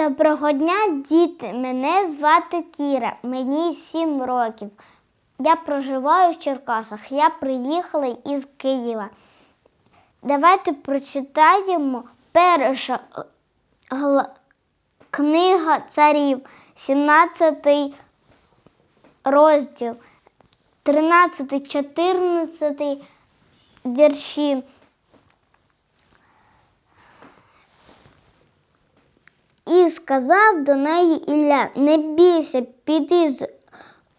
Доброго дня, діти! Мене звати Кіра, мені 7 років. Я проживаю в Черкасах. Я приїхала із Києва. Давайте прочитаємо перша е, книга царів, 17 розділ, 13-14 вірші. І сказав до неї Ілля, не бійся, піди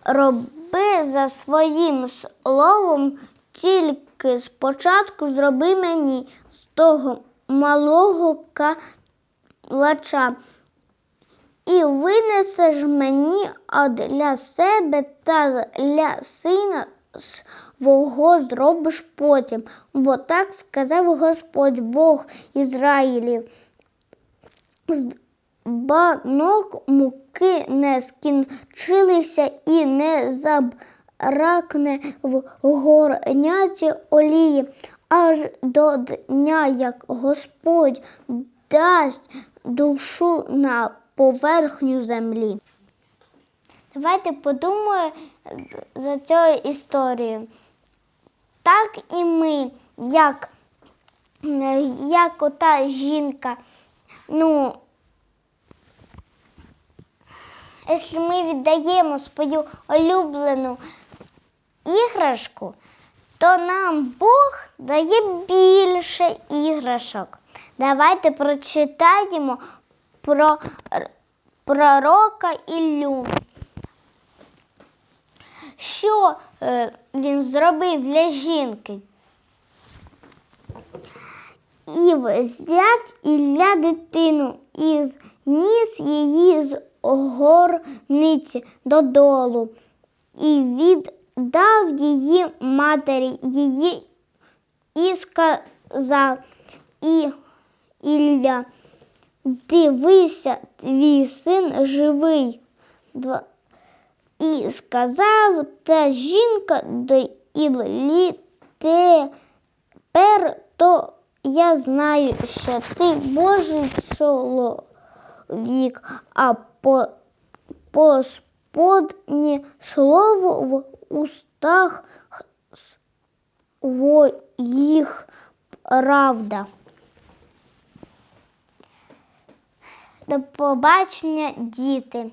роби за своїм словом, тільки спочатку зроби мені з того малого калача. І винесеш мені а для себе та для сина свого зробиш потім. Бо так сказав Господь Бог Ізраїлів банок муки не скінчилися і не забракне в горняці олії, аж до дня, як Господь дасть душу на поверхню землі. Давайте подумаємо за цю історію. Так і ми, як, як ота жінка, ну, якщо ми віддаємо свою улюблену іграшку, то нам Бог дає більше іграшок. Давайте прочитаємо про пророка Іллю. Що е, він зробив для жінки? І взяв Ілля дитину і зніс її з горниці додолу, і віддав її матері її і сказав і Ілля, дивися, твій син живий. І сказав та жінка до Іллі, тепер то я знаю, що ти Божий чоловік, а по, Господнє слово в устах своїх правда. До побачення, діти.